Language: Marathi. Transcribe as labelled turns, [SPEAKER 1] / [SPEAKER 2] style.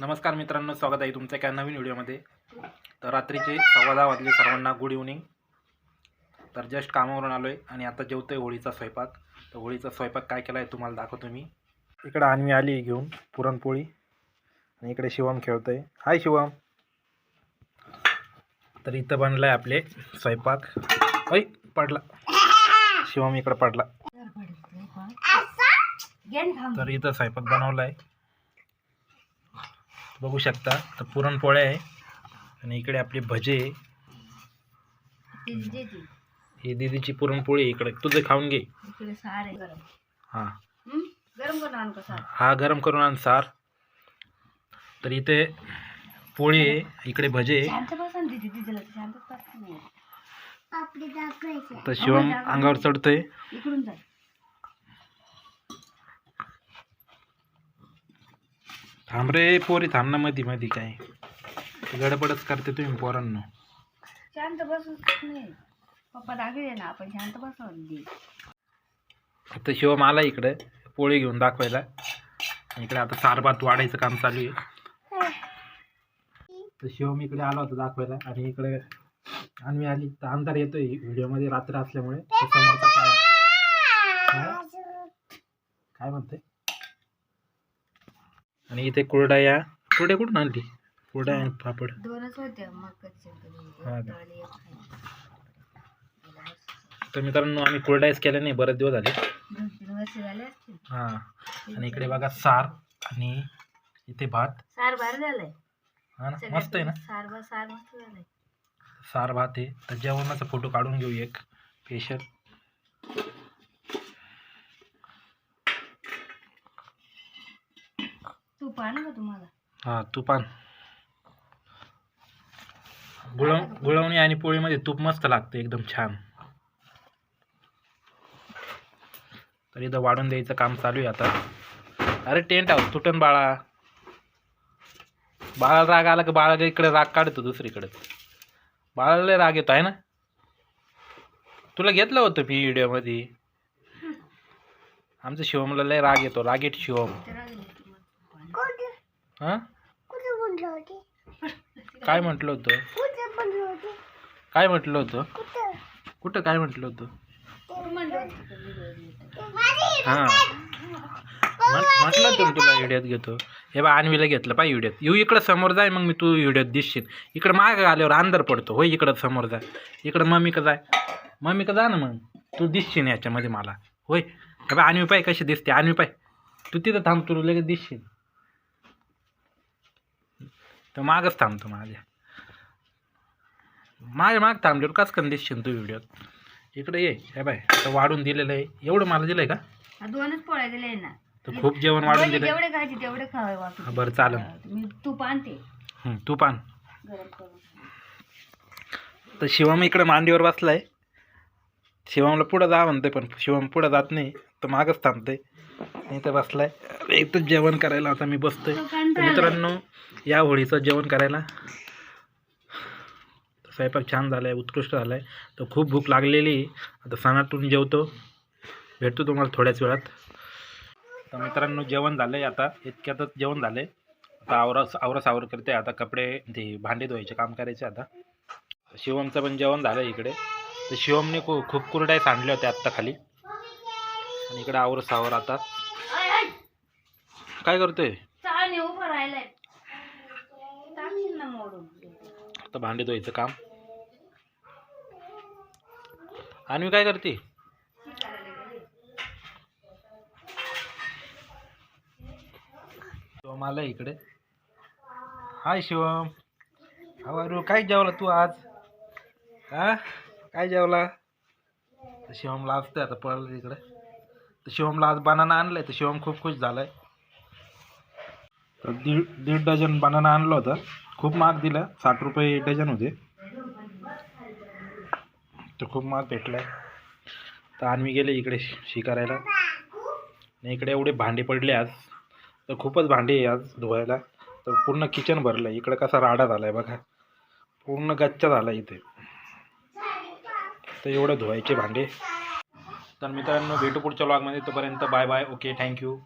[SPEAKER 1] नमस्कार मित्रांनो स्वागत आहे तुमच्या एका नवीन व्हिडिओमध्ये. तर रात्रीचे सव्वा दहा वाजले सर्वांना गुड इव्हनिंग तर जस्ट कामावरून आलो आहे आणि आता जेवतो आहे होळीचा स्वयंपाक. तर होळीचा स्वयंपाक काय केला आहे तुम्हाला दाखवतो मी. इकडं आणवी आली घेऊन पुरणपोळी. आणि इकडे शिवम खेळतो आहे हाय शिवम. तर इथं बनलं आहे आपले स्वयंपाक. ऐ पडला. शिवम इकडं पडला. तर इथं स्वयंपाक बनवला आहे बघू शकता. तर पुरणपोळ्या आहे. आणि इकडे आपली भजे ही दीदीची पुरणपोळी इकडे. तुझं खाऊन घे. हां.
[SPEAKER 2] हं? गरम करून आण सार?
[SPEAKER 1] हा गरम करून आण सार. तर इथे पोळी आहे. इकडे भजे
[SPEAKER 2] तर
[SPEAKER 1] शिवम अंगावर चढतोय
[SPEAKER 2] इकडून जा
[SPEAKER 1] थांब रे पोरी थांब ना मधी मधी काय. गडबडच करते तुम्ही पोरांनो.
[SPEAKER 2] शांत बसूच नाही. पप्पा ना आपण शांत दीदी
[SPEAKER 1] आता शिवम आला इकडे पोळी घेऊन दाखवायला. इकडे आता सार भात वाढायचं काम चालू आहे. तर शिवम इकडे आला होता दाखवायला आणि इकडे अन्वी आली. तर अंधार येतोय व्हिडिओमध्ये रात्र असल्यामुळे. समोरचा काय? काय म्हणते आणि इथे कुरडया कुरड्या कुठून आणली? कुरड्या आणि पापड.
[SPEAKER 2] दोनच
[SPEAKER 1] हा? तर मित्रांनो आम्ही कुरड्याच केल्या नाही बरेच दिवस झाले.
[SPEAKER 2] दोन तीन वर्ष झाले असतील.
[SPEAKER 1] हां. आणि इकडे बघा सार आणि इथे भात.
[SPEAKER 2] सार बार झालंय.
[SPEAKER 1] हा ना? मस्त आहे ना?
[SPEAKER 2] सार सार मस्त झालंय.
[SPEAKER 1] सार भात आहे. तर जेवणाचा फोटो काढून घेऊ एक. स्पेशल
[SPEAKER 2] तूप आण का तुम्हाला?
[SPEAKER 1] हां तुपान गुळव गुळवणी आणि पोळीमध्ये तूप मस्त लागतं एकदम छान. तर इथं वाढून द्यायचं काम चालू आहे आता. अरे टेंट हाऊस तुटन बाळा. बाळा राग आला की बाळा इकडे राग काढतो दुसरीकडे. बाळाला राग येतो आहे ना? तुला घेतलं होतं मी व्हिडिओमध्ये आमचं शिवमला लय राग येतो रागीट शिवम. हां? काय म्हटलं होतं? काय म्हटलं होतं? कुठं? काय म्हटलं होतं. हां. म्हट- म्हटलं होतं ना तुला व्हिडिओत घेतो. हे बा आणवीला घेतलं पाहिजे व्हिडिओत येऊ इकडं समोर जाय मग मी तू व्हिडिओत दिसशील. इकडं मागं आल्यावर अंधार पडतो. होय इकडं समोर जाय इकडं मम्मी का जाय. मम्मी का जा ना मग. तू दिसशील याच्यामध्ये मला. होय. हे बा आणवी पाय कशी दिसते? आणवी पाय. तू तिथं थांब तू लगेच दिसशील. तर मागच थांबतो माझ्या. माझ्या माग थांबल्यावर कस कन दिसशील तू व्हिडिओत इकडे ये हे बाय आता वाढून दिलेलं आहे. एवढं मला दिलंय का?
[SPEAKER 2] दोनच पोळ्या दिले ना.
[SPEAKER 1] तर खूप जेवण वाढून दिलंय.
[SPEAKER 2] जेवढे खायचे तेवढे खावे
[SPEAKER 1] बरं चालेल.
[SPEAKER 2] तूप आणते
[SPEAKER 1] हं, तू पान. तर शिवम इकडे मांडीवर बसलाय. शिवमला पुढं जा म्हणते पण शिवम पुढं जात नाही तर मागच थांबते इथं बसलाय. इथंच जेवण करायला आता मी बसतोय. मित्रांनो या होळीचं जेवण करायला. स्वयंपाक छान झाला आहे उत्कृष्ट झाला आहे तर खूप भूक लागलेली. आता सणातून जेवतो. भेटतो तुम्हाला थोड्याच वेळात. तर मित्रांनो जेवण झालं आहे आता. इतक्यातच जेवण झालं आहे आता आवरा आवरा सावर करते. आता कपडे ते भांडे धुवायचे काम करायचे आता. शिवमचं पण जेवण झालं इकडे. तर शिवमने खूप कुरड्या सांडल्या होत्या आत्ता खाली. आणि इकडे आवर सावर आता. काय करतोय?
[SPEAKER 2] चाळणी उभं राहिलाय. टाकशील ना मोडून.
[SPEAKER 1] आता भांडे धुवायचं काम. आणि काय करते? शिवम आला इकडे. हाय शिवम. अरे काय जेवला तू आज? हा? काय जेवला? तर शिवमला असतं आता पळलं इकडे तर शिवमला आज बनाना आणलाय तर शिवम खूप खुश झालाय. तर दीड दीड डझन बनाना आणलं होतं. खूप महाग दिलं. साठ रुपये डझन होते. तर खूप महाग भेटलं तर आम्ही गेले इकडे शिकारायला. शी आणि इकडे एवढे भांडे पडले आज. तर खूपच भांडे आहे आज धुवायला. तर पूर्ण किचन भरलं आहे इकडं कसा राडा झाला आहे बघा. पूर्ण गच्चा झाला इथे. तर एवढं धुवायचे भांडे. तर मित्रांनो भेटू पुढच्या ब्लॉगमध्ये तोपर्यंत बाय बाय. Okay thank you